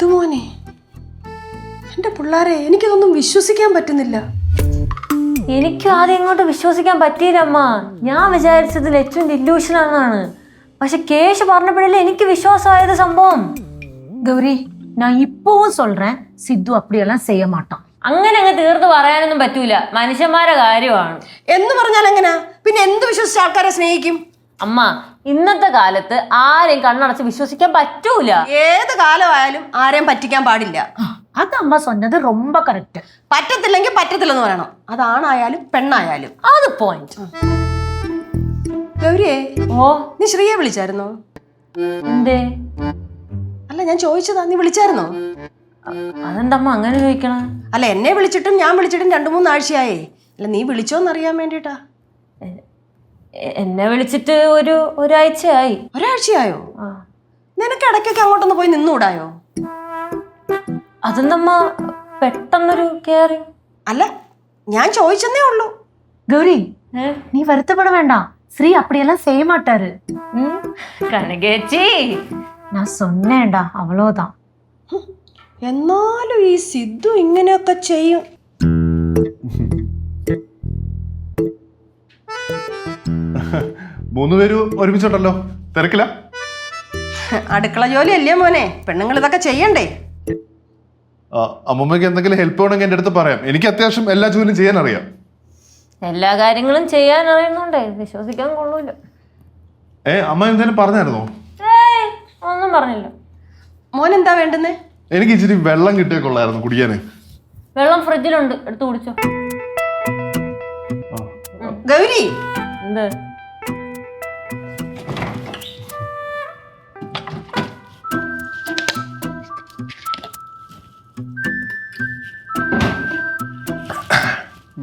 സിദ്ധുമോനെ എൻ്റെ പിള്ളേരെ എനിക്കിതൊന്നും വിശ്വസിക്കാൻ പറ്റുന്നില്ല എനിക്ക് ആദ്യം ഇങ്ങോട്ട് വിശ്വസിക്കാൻ പറ്റിയില്ലമ്മ ഞാൻ വിചാരിച്ചത് ലച്ചുവിന്റെ ഇല്യൂഷൻ ആണെന്നാണ് പക്ഷെ കേശ് പറഞ്ഞപ്പോഴല്ലേ എനിക്ക് വിശ്വാസമായത് സംഭവം கௌரி நான் இப்பவும் சொல்றேன் சித்து அப்படியெல்லாம் செய்ய மாட்டான் അങ്ങനെ അങ്ങ് തീർത്ത് പറയാനൊന്നും പറ്റൂല മനുഷ്യന്മാരെ കാര്യമാണ് എന്ന് പറഞ്ഞാൽ എങ്ങനാ പിന്നെ എന്ത് വിശ്വസിച്ച ആൾക്കാരെ സ്നേഹിക്കും അമ്മ ഇന്നത്തെ കാലത്ത് ആരെയും കണ്ണടച്ച് വിശ്വസിക്കാൻ പറ്റൂല ഏത് കാലമായാലും ആരെയും പറ്റിക്കാൻ പാടില്ല அது அம்மா சொன்னது ரொம்ப கரெக்ட் പറ്റത്തില്ലെങ്കിൽ പറ്റത്തില്ലെന്ന് പറയണം അതാണായാലും പെണ്ണായാലും അത് പോയിന്റ് ഗൗരിയെ ഓ നീ ശ്രീയെ വിളിച്ചായിരുന്നോ എന്തേ അല്ല ഞാൻ ചോദിച്ചതാ നീ വിളിച്ചായിരുന്നോ അതെന്തമ്മ അങ്ങനെ ചോദിക്കണ അല്ല എന്നെ വിളിച്ചിട്ടും ഞാൻ വിളിച്ചിട്ടും രണ്ടു മൂന്നാഴ്ചയായേ അല്ല നീ വിളിച്ചോന്നറിയാൻ വേണ്ടിട്ടാ എന്നെ വിളിച്ചിട്ട് ഒരു ഒരാഴ്ചയായി ഒരാഴ്ചയായോ ആ. നിനക്ക് ഇടയ്ക്കൊക്കെ അങ്ങോട്ടൊന്ന് പോയി നിന്നുകൂടായോ അതെന്തമ്മ പെട്ടെന്നൊരു കയറി അല്ല ഞാൻ ചോദിച്ചെന്നേ ഉള്ളൂ கௌரி நீ வருத்தப்பட வேண்டாம் ஸ்ரீ அப்படியெல்லாம் செய்ய மாட்டாரு കനകേച്ചി நான் சொன்னேன்டா அவ்வளோதான் എന്നാലും ഈ സിദ്ധു ഇങ്ങനെയൊക്കെ ചെയ്യും മൂന്ന് പേര് ഒരുമിച്ചുണ്ടല്ലോ. തിരക്കില്ല അടുക്കള ജോലി അല്ലേ മോനെ? പെണ്ണുങ്ങൾ ഇതൊക്കെ ചെയ്യണ്ടേ? അമ്മമ്മക്ക് അമ്മമ്മയ്ക്ക് എന്തെങ്കിലും ഹെൽപ്പ് വേണമെങ്കിൽ എന്റെ അടുത്ത് പറയാം. എനിക്ക് അത്യാവശ്യം എല്ലാ ജോലിയും ചെയ്യാൻ അറിയാം എല്ലാ കാര്യങ്ങളും ചെയ്യാൻ അറിയുന്നുണ്ടേ. വിശ്വസിക്കാൻ കൊള്ളൂല. ഏ അമ്മ എന്തെങ്കിലും പറഞ്ഞായിരുന്നോ? ഒന്നും പറഞ്ഞില്ല. മോൻ എന്താ വേണ്ടുന്നേ? എനിക്ക് ഇച്ചിരി വെള്ളം കിട്ടിയ കൊള്ളായിരുന്നു കുടിക്കാന്. വെള്ളം ഫ്രിഡ്ജിലുണ്ട് എടുത്തു കുടിച്ചോ. ഗൗരി? എന്ത്?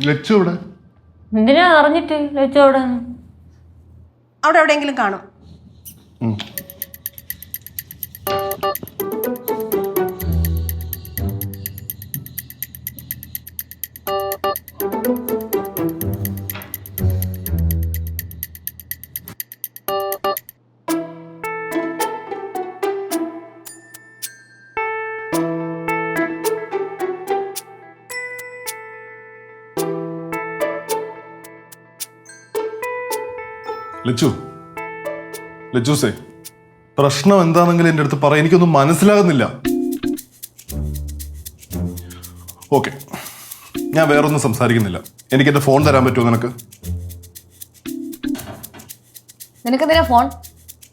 ലച്ചു ഇവിടെ എന്തിനാ അറിഞ്ഞിട്ട് ലച്ചോടെ അവിടെ? എവിടെയെങ്കിലും കാണും. ലച്ചു. ലച്ചൂസേ പ്രശ്നം എന്താണെങ്കിലും എന്റെ അടുത്ത് പറയാം എനിക്കൊന്നും മനസ്സിലാകുന്നില്ല. ഓക്കെ. ഞാൻ വേറൊന്നും സംസാരിക്കുന്നില്ല. എനിക്ക് എന്റെ ഫോൺ തരാൻ പറ്റുമോ നിനക്ക്? നിനക്കെന്തിനാ ഫോൺ?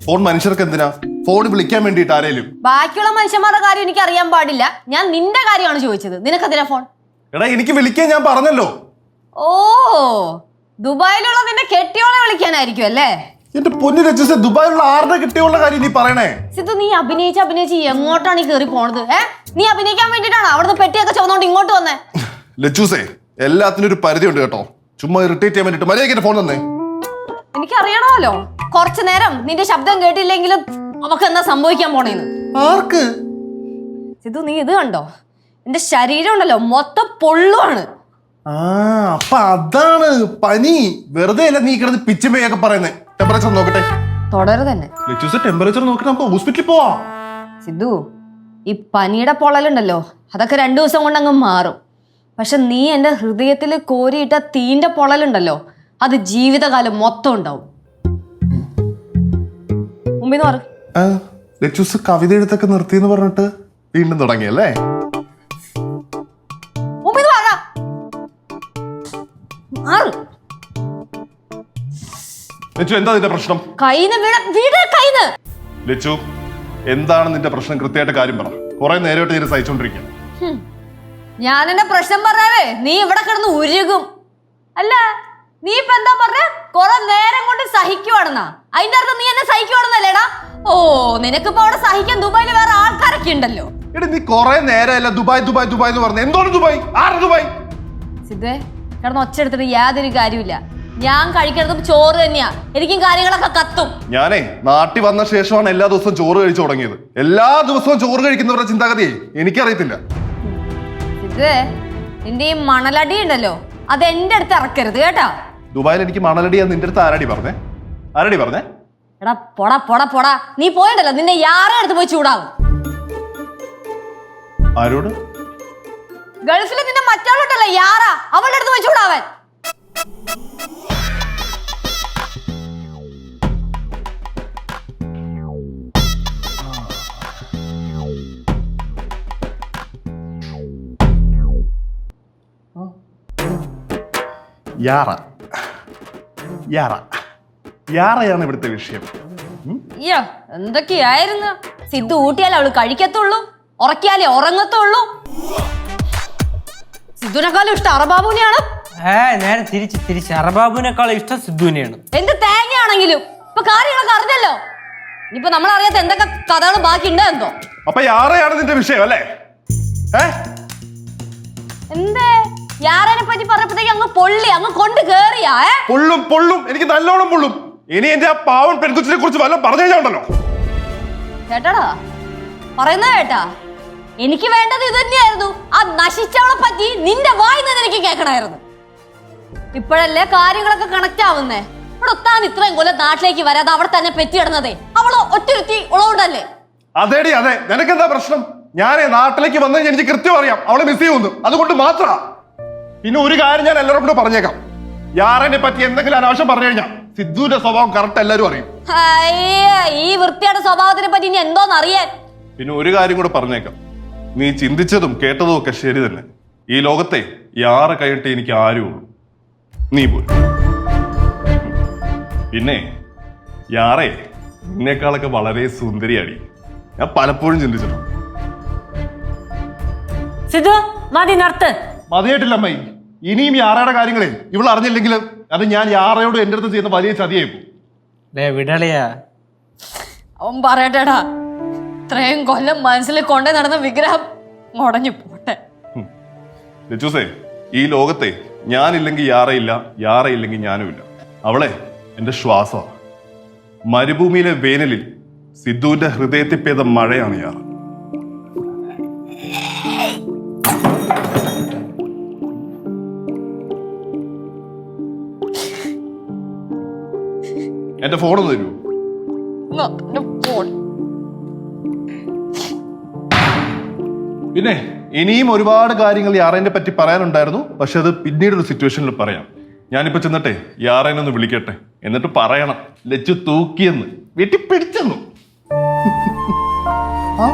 ഫോൺ മനുഷ്യർക്ക് എന്തിനാ ഫോൺ വിളിക്കാൻ വേണ്ടിയിട്ട് ആരേലും? ബാക്കിയുള്ള മനുഷ്യന്മാരുടെ കാര്യം എനിക്ക് അറിയാൻ പാടില്ല. ഞാൻ നിന്റെ കാര്യമാണ് ചോദിച്ചത്. നിനക്കെന്തിനാ ഫോൺ? എടാ എനിക്ക് വിളിക്കാൻ ഞാൻ പറഞ്ഞല്ലോ. ഓ. ദുബായിലുള്ള നിന്റെ കെട്ടിയോളെ വിളിക്കാനായിരിക്കും അല്ലേ? എന്റെ പൊന്നു രജിസ് ദുബായിലുള്ള ആരുടെ കെട്ടിയോളെ കാര്യം നീ പറയണേ? സിദ്ധു നീ അഭിനയിച്ച് അഭിനയിച്ച് എങ്ങോട്ടാണ് ഈ കയറി പോണത് ഏ? നീ അഭിനയിക്കാൻ വേണ്ടിട്ടാണ് അവിടുന്ന് പെട്ടിയൊക്കെ ചുമന്നോണ്ട് ഇങ്ങോട്ട് വന്നേ? ലച്ചൂസേ എല്ലാത്തിനും ഒരു പരിധി ഉണ്ട് കേട്ടോ. ചുമ്മാ ഇറിറ്റേറ്റ് ചെയ്യാൻ വേണ്ടിട്ട് മര്യാദയ്ക്ക് ഫോൺ തന്നേ. എനിക്കറിയണമല്ലോ. കുറച്ചു നേരം നിന്റെ ശബ്ദം കേട്ടില്ലെങ്കിലും നമുക്ക് എന്താ സംഭവിക്കാൻ പോണേന്ന്. ആർക്ക്? സിദ്ധു നീ ഇത് കണ്ടോ? എന്റെ ശരീരം ഉണ്ടല്ലോ മൊത്തം പൊള്ളുവാണ്. ആ അപ്പൊ അതാണ് പനി. വെറുതെ അല്ല നീ കിടന്ന് പിച്ചുമയൊക്കെ പറയുന്നത് ടെമ്പറേച്ചർ നോക്കട്ടെ. തുടരുത് തന്നെ ലച്ചൂസ് ടെമ്പറേച്ചർ നോക്കിട്ട് നമുക്ക് ഹോസ്പിറ്റലിൽ പോവാം. സിദ്ധു ഈ പനിയുടെ പൊള്ളലുണ്ടല്ലോ അതൊക്കെ രണ്ടു ദിവസം കൊണ്ട് അങ്ങ് മാറും. പക്ഷെ നീ എന്റെ ഹൃദയത്തിൽ കോരിയിട്ട തീന്റെ പൊള്ളലുണ്ടല്ലോ അത് ജീവിതകാലം മൊത്തം ഉണ്ടാവും. മുമ്പിന്ന് ലച്ചൂസ് കവിത എഴുത്തൊക്കെ നിർത്തിയെന്ന് പറഞ്ഞിട്ട് വീണ്ടും തുടങ്ങിയല്ലേ? മാറ് ലച്ചു എന്താ നിന്റെ പ്രശ്നം? കൈന്ന് വീണ വീട് കൈന്ന് ലച്ചു എന്താണ് നിന്റെ പ്രശ്നം? കൃത്യമായിട്ട് കാര്യം പറ. കുറെ നേരമായിട്ട് നീ സഹിച്ചോണ്ടിരിക്കുക ഞാൻ എന്റെ പ്രശ്നം പറഞ്ഞാലേ നീ ഇവിടെ കിടന്ന് ഉരുകും. അല്ല നീ ഇപ്പൊ എന്താ പറഞ്ഞ? കുറെ നേരം കൊണ്ട് സഹിക്കുവാണെന്നാ. അതിന്റെ അർത്ഥം നീ എന്നെ സഹിക്കുവാണെന്നല്ലേടാ? ഓ നിനക്കിപ്പോ അവിടെ സഹിക്കാൻ ദുബായിൽ വേറെ ആൾക്കാരൊക്കെ ഉണ്ടല്ലോ. എടി നീ കുറെ നേരമല്ല ദുബായ് ദുബായ് ദുബായ് എന്ന് പറഞ്ഞു. എന്താണ് ദുബായ്? ആരാ ദുബായ്? സിദ്ധേ കിടന്ന് ഒച്ചെടുത്തിട്ട് യാതൊരു കാര്യമില്ല ഞാൻ കഴിക്കുന്നത് ചോറ് തന്നെയാ. എനിക്കും കാര്യങ്ങളൊക്കെ കത്തും. ഞാനേ നാട്ടിൽ വന്ന ശേഷമാണ് എല്ലാ ദിവസവും ചോറ് കഴിച്ചു തുടങ്ങിയത്. എല്ലാ ദിവസവും ചോറ് കഴിക്കുന്നവരുടെ ചിന്താഗതിയെ എനിക്കറിയത്തില്ല. ഇത് നിന്റെ ഈ മണലടി ഉണ്ടല്ലോ. അത് എന്റെ അടുത്ത് ഇറക്കരുത് കേട്ടാ. ദുബായിൽ എനിക്ക് മണലടി നിന്റെ അടുത്ത് ആരടി പറഞ്ഞേ? ആരടി പറഞ്ഞേ? എടാ പൊടാ പൊടാ പൊടാ. നീ പോയിണ്ടല്ലോ. നിന്നെ യാറെ അടുത്ത് പോയി ചൂടാവും. ആരോട്? ഗൾഫിൽ നിന്റെ മറ്റാളോട്ടല്ല യാറാ. അവളുടെ അടുത്ത് വെച്ചുകൂടാവൻ യാറ. യാറ. യാറയാണ് ഇവിടുത്തെ വിഷയം. അയ്യോ എന്തൊക്കെയായിരുന്നു? സിദ്ധു ഊട്ടിയാലേ അവൾ കഴിക്കത്തുള്ളൂ. ഉറക്കിയാലേ ഉറങ്ങത്തുള്ളൂ. സിദ്ധുവിനെക്കാളും ഇഷ്ടം അറബാബുവിനെയാണ്. ഏ നേരെ തിരിച്ച് തിരിച്ച്. അറബാബുവിനേക്കാളും ഇഷ്ടം സിദ്ധുവിനെയാണ്. എന്ത് തേങ്ങയാണെങ്കിലും. ഇപ്പൊ കാര്യങ്ങളൊക്കെ അറിഞ്ഞല്ലോ. ഇപ്പൊ നമ്മൾ അറിയാത്ത എന്തൊക്കെ കഥകൾ ബാക്കി ഉണ്ടോ എന്തോ? അപ്പൊ യാറയാണ് നിന്റെ വിഷയം അല്ലേ? എന്തേ? യാരനെ പറ്റി പറഞ്ഞപ്പോഴത്തേക്ക് അങ്ങ് പൊള്ളി അങ്ങ് കൊണ്ട് കേറിയാ പൊള്ളും പൊള്ളും. എനിക്ക് നല്ലോണം പൊള്ളും. ഇനി എന്റെ ആ പാവൻ പെൺകുച്ചിനെ കുറിച്ച് വല്ലതും പറഞ്ഞു കഴിഞ്ഞാണ്ടല്ലോ കേട്ടടാ പറയുന്നത് കേട്ടാ. എനിക്ക് വേണ്ടത് ഇത് തന്നെയായിരുന്നു ആ നശിച്ചവളെ പറ്റി നിന്റെ വായി നിന്ന് എനിക്ക് കേൾക്കണമായിരുന്നു. ഇപ്പോഴല്ലേ കാര്യങ്ങളൊക്കെ കണക്ട് ആവുന്നേ? ഇവിടെ ഒത്താൻ ഇത്രയും കൊല്ലം നാട്ടിലേക്ക് വരാതെ അവിടെ തന്നെ പെറ്റി കിടന്നതേ. അവൾ ഒറ്റരുത്തി ഉള്ളതുകൊണ്ടല്ലേ? അതേടി അതെ. നിനക്കെന്താ പ്രശ്നം? ഞാനേ നാട്ടിലേക്ക് വന്നു എനിക്ക് കൃത്യം അറിയാം. അവളെ മിസ് ചെയ്യുന്നു. അതുകൊണ്ട് മാത്ര. പിന്നെ ഒരു കാര്യം ഞാൻ എല്ലാവരും കൂടെ പറഞ്ഞേക്കാം. യാറിനെ പറ്റി എന്തെങ്കിലും അനാവശ്യം പറഞ്ഞു കഴിഞ്ഞാ സിദ്ധുവിന്റെ സ്വഭാവം കറക്റ്റ് എല്ലാവരും അറിയും. ഈ വൃത്തിയുടെ സ്വഭാവത്തിനെ പറ്റി ഇനി എന്തോന്ന് അറിയാൻ പിന്നെ ഒരു കാര്യം കൂടെ പറഞ്ഞേക്കാം. നീ ചിന്തിച്ചതും കേട്ടതും ഒക്കെ ശരി തന്നെ. ഈ ലോകത്തെ യാറ കഴിഞ്ഞിട്ട് എനിക്ക് ആരുള്ളൂ നീ പോലും പിന്നെ യാറേ നിന്നേക്കാളൊക്കെ വളരെ സുന്ദരിയാടി. ഞാൻ പലപ്പോഴും ചിന്തിച്ചിട്ടുണ്ട്. സിദ്ധു മതി നിർത്ത്. മതിയായിട്ടില്ല അമ്മ ഇനിയും യാറയുടെ കാര്യങ്ങളെ ഇവൾ അറിഞ്ഞില്ലെങ്കിൽ അത് ഞാൻ യാറയോട് എന്റെ അടുത്ത് ചെയ്യുന്ന വലിയ ചതിയായി പോകും. വിടളിയാ. അവൻ പറയട്ടെടാ. ഇത്രയും കൊല്ലം മനസ്സിൽ കൊണ്ടേ നടന്ന വിഗ്രഹം മുടഞ്ഞു പോട്ടെ. ലച്ചൂസേ ഈ ലോകത്തെ ഞാനില്ലെങ്കിൽ യാറയില്ല യാറയില്ലെങ്കിൽ ഞാനും ഇല്ല അവളെ എന്റെ ശ്വാസമാണ് മരുഭൂമിയിലെ വേനലിൽ സിദ്ധുവിന്റെ ഹൃദയത്തിൽ പെയ്ത മഴയാണ് യാറ. എന്റെ ഫോൺ തരൂ. പിന്നെ ഇനിയും ഒരുപാട് കാര്യങ്ങൾ യാറേനെ പറ്റി പറയാനുണ്ടായിരുന്നു. പക്ഷെ അത് പിന്നീട് ഒരു സിറ്റുവേഷനിൽ പറയാം. ഞാനിപ്പോ ചെന്നിട്ടെ യാറേനെ ഒന്ന് വിളിക്കട്ടെ. എന്നിട്ട് പറയണം. ലച്ചു തൂക്കിയെന്ന്. വീട്ടിൽ പിടിച്ചെന്നു ആ?